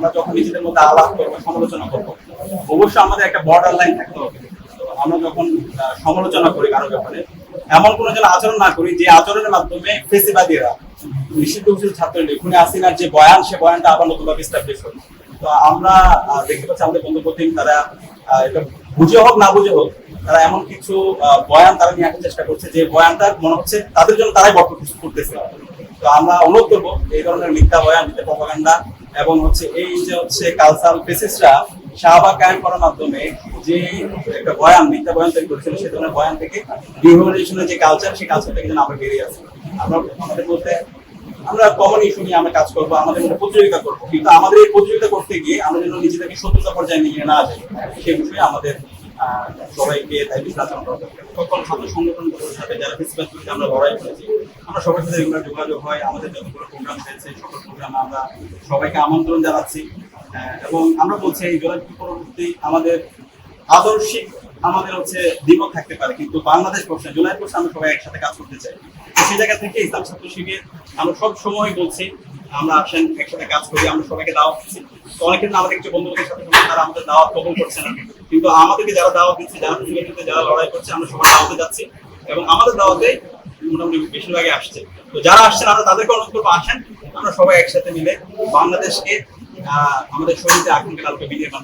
আমরা যখন নিজেদের মধ্যে আলাপ করব সমালোচনা করব অবশ্যই আমাদের একটা বর্ডার লাইন থাকতে হবে। আমরা যখন সমালোচনা করি কারও ব্যাপারে এমন কোনো যেন আচরণ না করি যে আচরণের মাধ্যমে ফেসিবাদীরা নিষিদ্ধ ঘোষিত ছাত্র খুনে আসিনার যে বয়ান সে বয়ানটা আবার নতুনভাবে স্টাবলিশ করি তো আমরা দেখতে পাচ্ছি আমাদের বন্ধুপতি তারা আহ, এটা বুঝে হোক না বুঝে হোক তারা এমন কিছু বয়ান তারা নিয়ে আসার চেষ্টা করছে যে বয়ানটা মনে হচ্ছে তাদের জন্য তারাই বক্তব্য করতেছে। তো আমরা অনুরোধ করব এই ধরনের মিথ্যা বয়ান মিথ্যা প্রপাগান্ডা এবং হচ্ছে এই যে হচ্ছে কালচারাল ফেসিসরা শাহবাগ কায়েম করার মাধ্যমে যে একটা বয়ান, মিথ্যা বয়ান তৈরি করেছিল, সে ধরনের বয়ান থেকে ডিহিউম্যানাইজেশনের যে কালচার সেই কালচার থেকে যেন আমরা বেরিয়ে আসি আমরা আমাদের মধ্যে আমরা কমন ইস্যু নিয়ে আমরা কাজ করব, আমাদের মধ্যে প্রতিযোগিতা করব। কিন্তু আমাদের এই প্রতিযোগিতা করতে গিয়ে আমরা যেন নিজেদেরকে শত্রুতা পর্যায়ে নিয়ে না যাই সেই বিষয়ে আমাদের সবাইকে দায়িত্ব আচরণ সকল ছাত্র সংগঠনগুলোর সাথে যারা আমরা লড়াই করেছি। আমরা সবার সাথে যোগাযোগ হয়, আমাদের যতগুলো প্রোগ্রাম সকল আমরা সবাইকে আমন্ত্রণ জানাচ্ছি। এবং আমরা বলছি, এই জোড়া পরবর্তী আমাদের আদর্শিক আমাদের হচ্ছে দ্বিমত থাকতে পারে, কিন্তু বাংলাদেশ প্রশ্নে, জুলাই প্রশ্নে আমরা সবাই একসাথে কাজ করতে চাই। সেই জায়গা থেকে ইসলাম ছাত্র শিবির, আমরা সব সময় বলছি আমরা আসেন, একসাথে কাজ করি, আমরা সবাইকে দাওয়াত আমাদের কিছু বন্ধুদের সাথে তারা আমাদের দাওয়াত করছে না। কিন্তু আমাদেরকে যারা দাওয়াত দিচ্ছে, যারা প্রতিযোগিতাতে যারা লড়াই করছে, আমরা সবাই দাওয়াতে যাচ্ছি। এবং আমাদের দাওয়াতে মোটামুটি বেশিরভাগই আসছে। তো যারা আসছেন, আমরা তাদেরকে অনুরোধ করব, আসেন। আমরা সবাই একসাথে মিলে বাংলাদেশকে আমাদের শরীরে আগুনকে আলোকে বিনিয়োগ